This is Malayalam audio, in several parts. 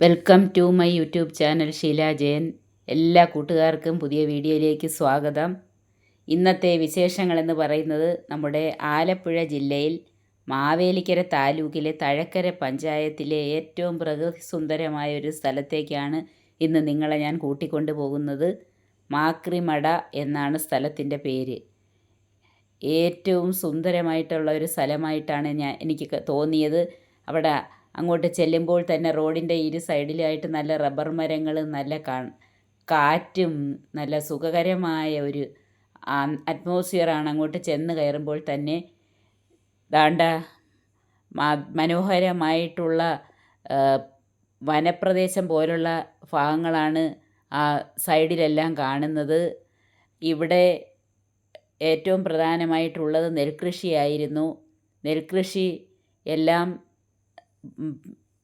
Welcome to my YouTube channel Sheela Jayan. എല്ലാ കൂട്ടുകാർക്കും പുതിയ വീഡിയോയിലേക്ക് സ്വാഗതം. ഇന്നത്തെ വിശേഷങ്ങളെന്ന് പറയുന്നത് നമ്മുടെ ആലപ്പുഴ ജില്ലയിൽ മാവേലിക്കര താലൂക്കിലെ തഴക്കര പഞ്ചായത്തിലെ ഏറ്റവും പ്രകൃതി സുന്ദരമായ ഒരു സ്ഥലത്തേക്കാണ് ഇന്ന് നിങ്ങളെ ഞാൻ കൂട്ടിക്കൊണ്ടു പോകുന്നത്. മാക്രിമട എന്നാണ് സ്ഥലത്തിന്റെ പേര്. ഏറ്റവും സുന്ദരമായിട്ടുള്ള ഒരു സ്ഥലമായിട്ടാണ് ഞാൻ എനിക്ക് തോന്നിയത്. അവിടെ അങ്ങോട്ട് ചെല്ലുമ്പോൾ തന്നെ റോഡിന്റെ ഇരു സൈഡിലായിട്ട് നല്ല റബ്ബർ മരങ്ങൾ നല്ല കാറ്റും നല്ല സുഖകരമായ ഒരു അറ്റ്മോസ്ഫിയറാണ് അങ്ങോട്ട് ചെന്ന് കയറുമ്പോൾ തന്നെ ദാണ്ട മനോഹരമായിട്ടുള്ള വനപ്രദേശം പോലുള്ള ഭാഗങ്ങളാണ് ആ സൈഡിലെല്ലാം കാണുന്നത്. ഇവിടെ ഏറ്റവും പ്രധാനമായിട്ടുള്ളത് നെൽകൃഷിയായിരുന്നു. നെൽകൃഷി എല്ലാം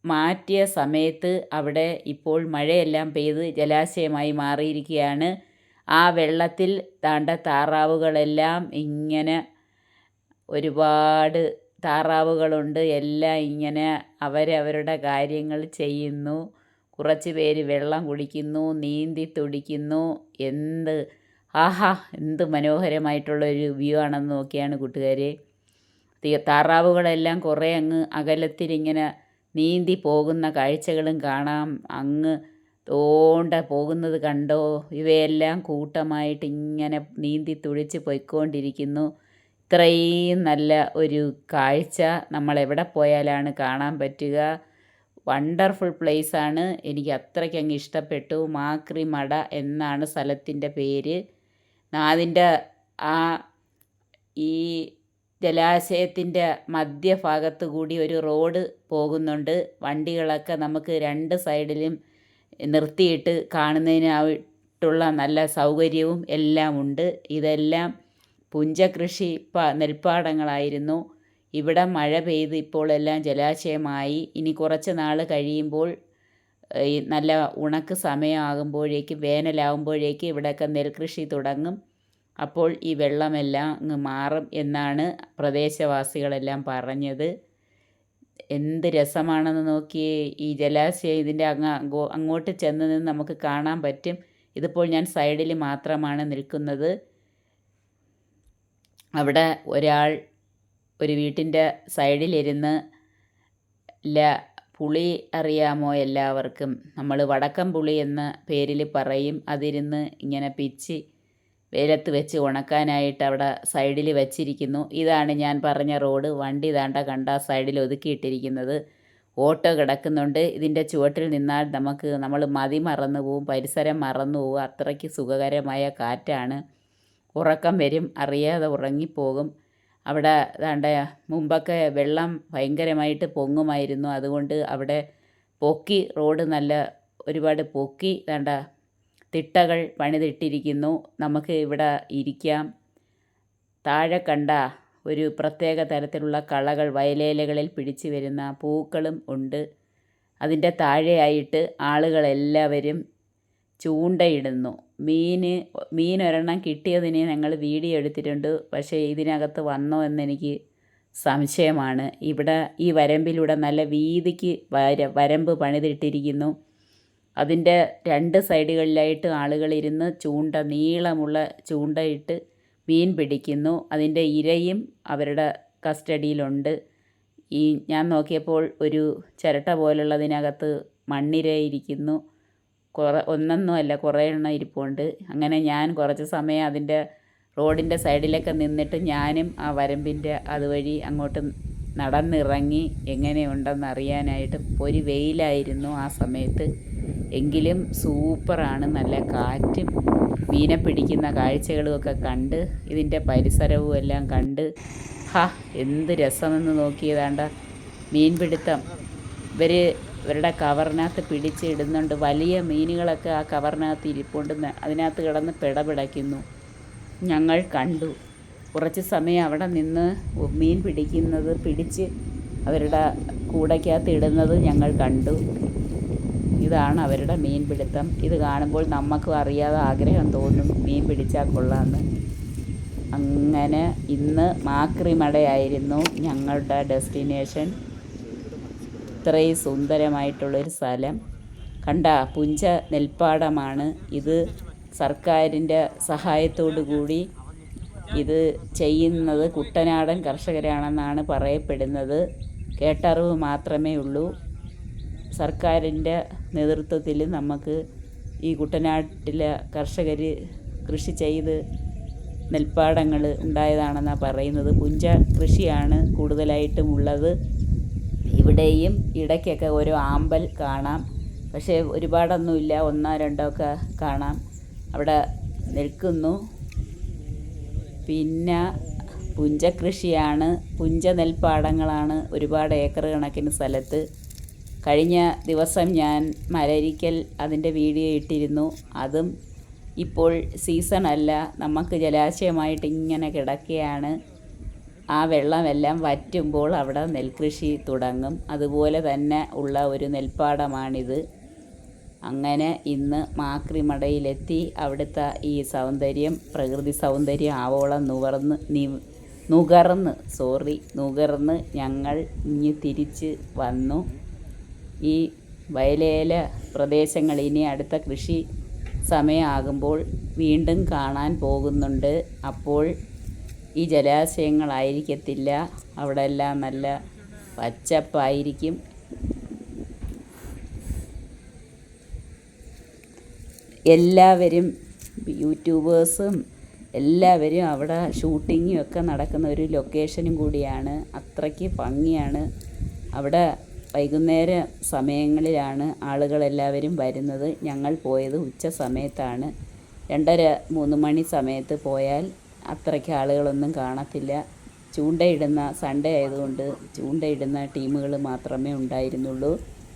മാറ്റിയ സമയത്ത് അവിടെ ഇപ്പോൾ മഴയെല്ലാം പെയ്ത് ജലാശയമായി മാറിയിരിക്കുകയാണ്. ആ വെള്ളത്തിൽ ദാണ്ട താറാവുകളെല്ലാം ഇങ്ങനെ ഒരുപാട് താറാവുകളുണ്ട്. എല്ലാം ഇങ്ങനെ അവരവരുടെ കാര്യങ്ങൾ ചെയ്യുന്നു. കുറച്ച് പേര് വെള്ളം കുടിക്കുന്നു നീന്തി തുടിക്കുന്നു. എന്ത് ആഹാ എന്ത് മനോഹരമായിട്ടുള്ളൊരു വ്യൂ ആണെന്ന് നോക്കിയാണ് കൂട്ടുകാരെ. താറാവുകളെല്ലാം കുറേ അങ്ങ് അകലത്തിലിങ്ങനെ നീന്തി പോകുന്ന കാഴ്ചകളും കാണാം. അങ്ങ് തോണ്ട പോകുന്നത് കണ്ടോ? ഇവയെല്ലാം കൂട്ടമായിട്ട് ഇങ്ങനെ നീന്തി തുടിച്ച് പൊയ്ക്കൊണ്ടിരിക്കുന്നു. ഇത്രയും നല്ല ഒരു കാഴ്ച നമ്മൾ എവിടെ പോയാലാണ് കാണാൻ പറ്റുക. വണ്ടർഫുൾ പ്ലേസാണ് എനിക്ക് അത്രയ്ക്ക് അങ്ങ് ഇഷ്ടപ്പെട്ടു. മാക്രി മട എന്നാണ് സ്ഥലത്തിന്റെ പേര്. അതിന്റെ ആ ഈ ജലാശയത്തിന്റെ മധ്യഭാഗത്ത് കൂടി ഒരു റോഡ് പോകുന്നുണ്ട്. വണ്ടികളൊക്കെ നമുക്ക് രണ്ട് സൈഡിലും നിർത്തിയിട്ട് കാണുന്നതിനായിട്ടുള്ള നല്ല സൗകര്യവും എല്ലാം ഉണ്ട്. ഇതെല്ലാം പുഞ്ചകൃഷി നെൽപ്പാടങ്ങളായിരുന്നു. ഇവിടെ മഴ പെയ്ത് ഇപ്പോൾ എല്ലാം ജലാശയമായി. ഇനി കുറച്ച് നാൾ കഴിയുമ്പോൾ നല്ല ഉണക്ക് സമയമാകുമ്പോഴേക്കും വേനലാകുമ്പോഴേക്കും ഇവിടെയൊക്കെ നെൽകൃഷി തുടങ്ങും. അപ്പോൾ ഈ വെള്ളമെല്ലാം അങ്ങ് മാറും എന്നാണ് പ്രദേശവാസികളെല്ലാം പറഞ്ഞത്. എന്ത് രസമാണെന്ന് നോക്കിയേ ഈ ജലാശയം ഇതിന്റെ അങ്ങ് അങ്ങോട്ട് ചെന്ന് നിന്ന് നമുക്ക് കാണാൻ പറ്റും. ഇതിപ്പോൾ ഞാൻ സൈഡിൽ മാത്രമാണ് നിൽക്കുന്നത്. അവിടെ ഒരാൾ ഒരു വീട്ടിന്റെ സൈഡിലിരുന്ന് ല പുളി അറിയാമോ എല്ലാവർക്കും? നമ്മൾ വടക്കം പുളി എന്ന പേരിൽ പറയും. അതിരുന്ന് ഇങ്ങനെ പിച്ചി വെയിലത്ത് വെച്ച് ഉണക്കാനായിട്ട് അവിടെ സൈഡിൽ വെച്ചിരിക്കുന്നു. ഇതാണ് ഞാൻ പറഞ്ഞ റോഡ്. വണ്ടി താണ്ട കണ്ട സൈഡിൽ ഒതുക്കിയിട്ടിരിക്കുന്നത്. ഓട്ടോ കിടക്കുന്നുണ്ട്. ഇതിന്റെ ചുവട്ടിൽ നിന്നാൽ നമുക്ക് നമ്മൾ മതി മറന്നു പോവും. പരിസരം മറന്നു പോവും. അത്രയ്ക്ക് സുഖകരമായ കാറ്റാണ്. ഉറക്കം വരും. അറിയാതെ ഉറങ്ങിപ്പോകും. അവിടെ ദാണ്ട മുമ്പൊക്കെ വെള്ളം ഭയങ്കരമായിട്ട് പൊങ്ങുമായിരുന്നു. അതുകൊണ്ട് അവിടെ പൊക്കി റോഡ് നല്ല ഒരുപാട് പൊക്കി ദാണ്ട തിട്ടകൾ പണിതിട്ടിരിക്കുന്നു. നമുക്ക് ഇവിടെ ഇരിക്കാം. താഴെ കണ്ട ഒരു പ്രത്യേക തരത്തിലുള്ള കളകൾ വയലേലകളിൽ പിടിച്ചു വരുന്ന പൂക്കളും ഉണ്ട്. അതിന്റെ താഴെയായിട്ട് ആളുകളെല്ലാവരും ചൂണ്ടയിടുന്നു. മീൻ ഒരെണ്ണം കിട്ടിയതിന് ഞങ്ങൾ വീഡിയോ എടുത്തിട്ടുണ്ട്. പക്ഷേ ഇതിനകത്ത് വന്നോ എന്നെനിക്ക് സംശയമാണ്. ഇവിടെ ഈ വരമ്പിലൂടെ നല്ല വീതിക്ക് വര വരമ്പ് പണിതിട്ടിരിക്കുന്നു. അതിന്റെ രണ്ട് സൈഡുകളിലായിട്ട് ആളുകൾ ആളുകളിരുന്ന് ചൂണ്ട നീളമുള്ള ചൂണ്ടയിട്ട് മീൻ പിടിക്കുന്നു. അതിന്റെ ഇരയും അവരുടെ കസ്റ്റഡിയിലുണ്ട്. ഈ ഞാൻ നോക്കിയപ്പോൾ ഒരു ചിരട്ട പോലുള്ളതിനകത്ത് മണ്ണിര ഇരിക്കുന്നു കുറേ ഒന്നൊന്നും അല്ല കുറേ എണ്ണം ഇരിപ്പുണ്ട്. അങ്ങനെ ഞാൻ കുറച്ച് സമയം അതിന്റെ റോഡിന്റെ സൈഡിലൊക്കെ നിന്നിട്ട് ഞാനും ആ വരമ്പിന്റെ അതുവഴി അങ്ങോട്ട് നടന്നിറങ്ങി. എങ്ങനെയുണ്ടെന്ന് അറിയാനായിട്ട് ഒരു വെയിലായിരുന്നു ആ സമയത്ത്. എങ്കിലും സൂപ്പറാണ്. നല്ല കാറ്റും മീനെ പിടിക്കുന്ന കാഴ്ചകളുമൊക്കെ കണ്ട് ഇതിന്റെ പരിസരവും എല്ലാം കണ്ട്. ഹാ എന്ത് രസമെന്ന് നോക്കിയതാണ്ട. മീൻപിടുത്തം ഇവർ ഇവരുടെ കവറിനകത്ത് പിടിച്ചിടുന്നുണ്ട് വലിയ മീനുകളൊക്കെ ആ കവറിനകത്ത് ഇരിപ്പുണ്ട്. അതിനകത്ത് കിടന്ന് പിടപിടയ്ക്കുന്നു. ഞങ്ങൾ കണ്ടു. കുറച്ച് സമയം അവിടെ നിന്ന് മീൻ പിടിക്കുന്നത് പിടിച്ച് അവരുടെ കൂടയ്ക്കകത്ത് ഇടുന്നത് ഞങ്ങൾ കണ്ടു. ഇതാണ് അവരുടെ മീൻ പിടുത്തം. ഇത് കാണുമ്പോൾ നമുക്കും അറിയാതെ ആഗ്രഹം തോന്നും മീൻ പിടിച്ചാൽ കൊള്ളാമെന്ന് അങ്ങനെ ഇന്ന് മാക്രിമടയായിരുന്നു ഞങ്ങളുടെ ഡെസ്റ്റിനേഷൻ. ഇത്രയും സുന്ദരമായിട്ടുള്ളൊരു സ്ഥലം. കണ്ട പുഞ്ച നെൽപ്പാടമാണ് ഇത്. സർക്കാരിന്റെ സഹായത്തോടു കൂടി ഇത് ചെയ്യുന്നത് കുട്ടനാടൻ കർഷകരാണെന്നാണ് പറയപ്പെടുന്നത്. കേട്ടറിവ് മാത്രമേ ഉള്ളൂ. സർക്കാരിന്റെ നേതൃത്വത്തിൽ നമുക്ക് ഈ കുട്ടനാട്ടിലെ കർഷകർ കൃഷി ചെയ്ത് നെൽപ്പാടങ്ങൾ ഉണ്ടായതാണെന്നാണ് പറയുന്നത്. പുഞ്ച കൃഷിയാണ് കൂടുതലായിട്ടും ഉള്ളത്. ഇവിടെയും ഇടയ്ക്കൊക്കെ ഓരോ ആമ്പൽ കാണാം. പക്ഷേ ഒരുപാടൊന്നുമില്ല. ഒന്നോ രണ്ടോ ഒക്കെ കാണാം. അവിടെ നിൽക്കുന്നു. പിന്നെ പുഞ്ച കൃഷിയാണ്. പുഞ്ച നെൽപ്പാടങ്ങളാണ് ഒരുപാട് ഏക്കർ കണക്കിന് സ്ഥലത്ത്. കഴിഞ്ഞ ദിവസം ഞാൻ മലരിക്കൽ അതിന്റെ വീഡിയോ ഇട്ടിരുന്നു. അതും ഇപ്പോൾ സീസൺ അല്ല. നമുക്ക് ജലാശയമായിട്ട് ഇങ്ങനെ കിടക്കുകയാണ്. ആ വെള്ളമെല്ലാം വറ്റുമ്പോൾ അവിടെ നെൽകൃഷി തുടങ്ങും. അതുപോലെ തന്നെ ഉള്ള ഒരു നെൽപ്പാടമാണിത്. അങ്ങനെ ഇന്ന് മാക്രിമടയിലെത്തി. അവിടുത്തെ ഈ സൗന്ദര്യം പ്രകൃതി സൗന്ദര്യം ആവോളം നുകർന്ന് നി നുകർന്ന് സോറി നുകർന്ന് ഞങ്ങൾ ഇനി തിരിച്ച് വന്നു. ഈ വയലേല പ്രദേശങ്ങൾ ഇനി അടുത്ത കൃഷി സമയമാകുമ്പോൾ വീണ്ടും കാണാൻ പോകുന്നുണ്ട്. അപ്പോൾ ഈ ജലാശയങ്ങളായിരിക്കത്തില്ല. അവിടെ എല്ലാം നല്ല പച്ചപ്പായിരിക്കും. എല്ലാവരും യൂട്യൂബേഴ്സും എല്ലാവരും അവിടെ ഷൂട്ടിങ്ങും ഒക്കെ നടക്കുന്ന ഒരു ലൊക്കേഷനും കൂടിയാണ്. അത്രയ്ക്ക് ഭംഗിയാണ്. അവിടെ വൈകുന്നേര സമയങ്ങളിലാണ് ആളുകളെല്ലാവരും വരുന്നത്. ഞങ്ങൾ പോയത് ഉച്ച സമയത്താണ്. രണ്ടര മൂന്ന് മണി സമയത്ത് പോയാൽ അത്രയ്ക്ക് ആളുകളൊന്നും കാണത്തില്ല. ചൂണ്ടയിടുന്ന സൺഡേ ആയതുകൊണ്ട് ചൂണ്ടയിടുന്ന ടീമുകൾ മാത്രമേ ഉണ്ടായിരുന്നുള്ളൂ.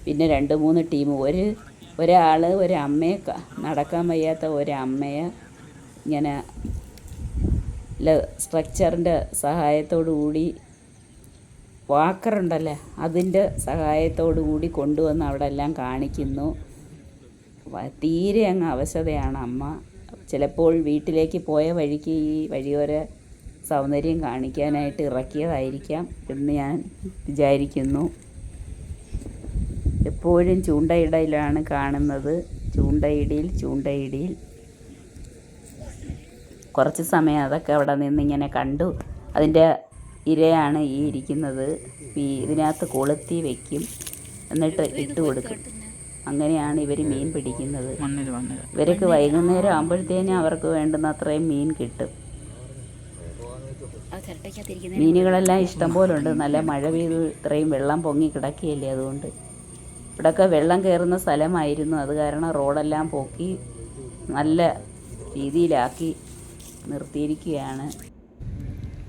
പിന്നെ രണ്ട് മൂന്ന് ടീം ഒരു ഒരാൾ ഒരമ്മയെ നടക്കാൻ വയ്യാത്ത ഒരമ്മയെ ഇങ്ങനെ സ്ട്രക്ചറിന്റെ സഹായത്തോടു കൂടി വാക്കറുണ്ടല്ലേ? അതിന്റെ സഹായത്തോടു കൂടി കൊണ്ടുവന്ന് അവിടെ എല്ലാം കാണിക്കുന്നു തീരെ അങ്ങ് അവശതയാണ് അമ്മ. ചിലപ്പോൾ വീട്ടിലേക്ക് പോയ വഴിക്ക് ഈ വഴിയോര സൗന്ദര്യം കാണിക്കാനായിട്ട് ഇറക്കിയതായിരിക്കാം എന്ന് ഞാൻ വിചാരിക്കുന്നു. എപ്പോഴും ചൂണ്ടയിടയിലാണ് കാണുന്നത്. ചൂണ്ടയിടിയിൽ ചൂണ്ടയിടിയിൽ. കുറച്ച് സമയം അതൊക്കെ അവിടെ നിന്ന് ഇങ്ങനെ കണ്ടു. അതിന്റെ ഇരയാണ് ഈ ഇരിക്കുന്നത്. ഈ ഇതിനകത്ത് കൊളുത്തി വെക്കും. എന്നിട്ട് ഇട്ട് കൊടുക്കും. അങ്ങനെയാണ് ഇവർ മീൻ പിടിക്കുന്നത്. ഇവർക്ക് വൈകുന്നേരം ആകുമ്പോഴത്തേനും അവർക്ക് വേണ്ടുന്ന അത്രയും മീൻ കിട്ടും. മീനുകളെല്ലാം ഇഷ്ടം പോലെ ഉണ്ട് നല്ല മഴ പെയ്ത് ഇത്രയും വെള്ളം പൊങ്ങി കിടക്കുകയല്ലേ അതുകൊണ്ട്. ഇവിടെയൊക്കെ വെള്ളം കയറുന്ന സ്ഥലമായിരുന്നു. അത് കാരണം റോഡെല്ലാം പൊക്കി നല്ല രീതിയിലാക്കി നിർത്തിയിരിക്കുകയാണ്.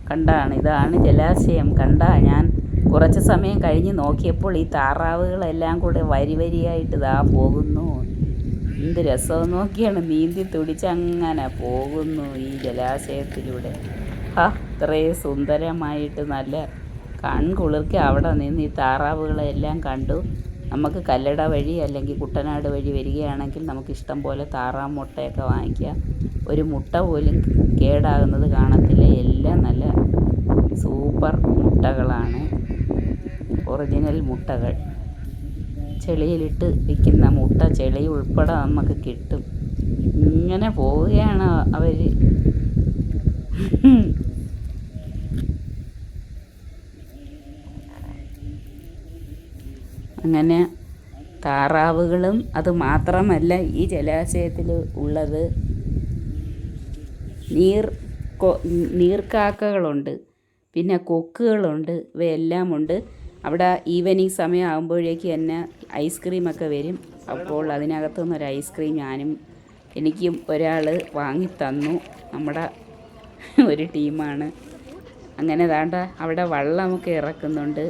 കണ്ടാണ്. ഇതാണ് ജലാശയം. കണ്ട ഞാൻ കുറച്ച് സമയം കഴിഞ്ഞ് നോക്കിയപ്പോൾ ഈ താറാവുകളെല്ലാം കൂടെ വരി വരിയായിട്ട് ഇതാ പോകുന്നു. എന്ത് രസം നോക്കിയാണ്. നീന്തി തുടിച്ചങ്ങനെ പോകുന്നു ഈ ജലാശയത്തിലൂടെ. ഹാ ഇത്രയും സുന്ദരമായിട്ട് നല്ല കൺകുളിർക്കെ അവിടെ നിന്ന് ഈ താറാവുകളെല്ലാം കണ്ടു. നമുക്ക് കല്ലട വഴി അല്ലെങ്കിൽ കുട്ടനാട് വഴി വരികയാണെങ്കിൽ നമുക്ക് ഇഷ്ടം പോലെ താറാവ് മുട്ടയൊക്കെ വാങ്ങിക്കാം ഒരു മുട്ട പോലും കേടാകുന്നത് കാണത്തില്ല. എല്ലാം നല്ല സൂപ്പർ മുട്ടകളാണ്. ഒറിജിനൽ മുട്ടകൾ. ചെളിയിലിട്ട് വിൽക്കുന്ന മുട്ട ചെളി ഉൾപ്പെടെ നമുക്ക് കിട്ടും. ഇങ്ങനെ പോവുകയാണ് അവർ അങ്ങനെ താറാവുകളും അത് മാത്രമല്ല ഈ ജലാശയത്തിൽ ഉള്ളത്. നീർ നീർക്കാക്കകളുണ്ട് പിന്നെ കൊക്കുകളുണ്ട് ഇവയെല്ലാം ഉണ്ട് അവിടെ ഈവനിങ് സമയം ആകുമ്പോഴേക്ക് തന്നെ ഐസ്ക്രീമൊക്കെ വരും. അപ്പോൾ അതിനകത്തുനിന്ന് ഒരു ഐസ്ക്രീം ഞാനും എനിക്കും ഒരാൾ വാങ്ങി തന്നു നമ്മുടെ ഒരു ടീമാണ്. അങ്ങനെ ദാണ്ട അവിടെ വള്ളമൊക്കെ ഇറക്കുന്നുണ്ട്.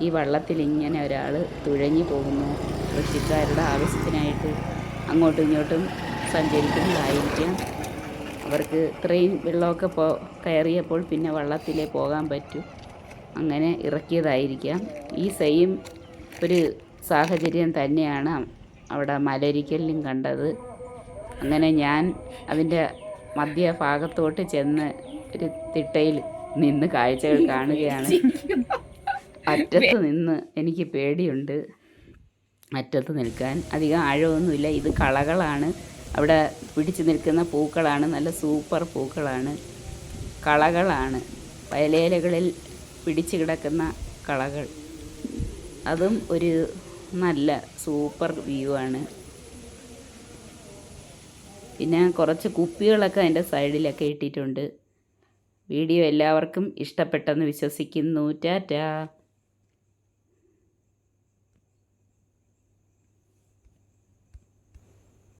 ഈ വള്ളത്തിൽ ഇങ്ങനെ ഒരാൾ തുഴഞ്ഞു പോകുന്നു കൃഷിക്കാരുടെ ആവശ്യത്തിനായിട്ട് അങ്ങോട്ടും ഇങ്ങോട്ടും സഞ്ചരിക്കുന്നതായിരിക്കാം. അവർക്ക് ഇത്രയും വെള്ളമൊക്കെ പോ കയറിയപ്പോൾ പിന്നെ വള്ളത്തിലേ പോകാൻ പറ്റൂ. അങ്ങനെ ഇറക്കിയതായിരിക്കാം. ഈ സെയിം ഒരു സാഹചര്യം തന്നെയാണ് അവിടെ മലരിക്കലിലും കണ്ടത്. അങ്ങനെ ഞാൻ അതിന്റെ മധ്യഭാഗത്തോട്ട് ചെന്ന് ഒരു തിട്ടയിൽ നിന്ന് കാഴ്ചകൾ കാണുകയാണ്. അറ്റത്ത് നിന്ന് എനിക്ക് പേടിയുണ്ട്. അറ്റത്ത് നിൽക്കാൻ. അധികം ആഴമൊന്നുമില്ല. ഇത് കളകളാണ്. അവിടെ പിടിച്ചു നിൽക്കുന്ന പൂക്കളാണ്. നല്ല സൂപ്പർ പൂക്കളാണ്. കളകളാണ്. വയലേലകളിൽ പിടിച്ചു കിടക്കുന്ന കളകൾ. അതും ഒരു നല്ല സൂപ്പർ വ്യൂ ആണ്. പിന്നെ കുറച്ച് കുപ്പികളൊക്കെ അതിന്റെ സൈഡിലൊക്കെ ഇട്ടിട്ടുണ്ട്. വീഡിയോ എല്ലാവർക്കും ഇഷ്ടപ്പെട്ടെന്ന് വിശ്വസിക്കുന്നു. ടാറ്റാ.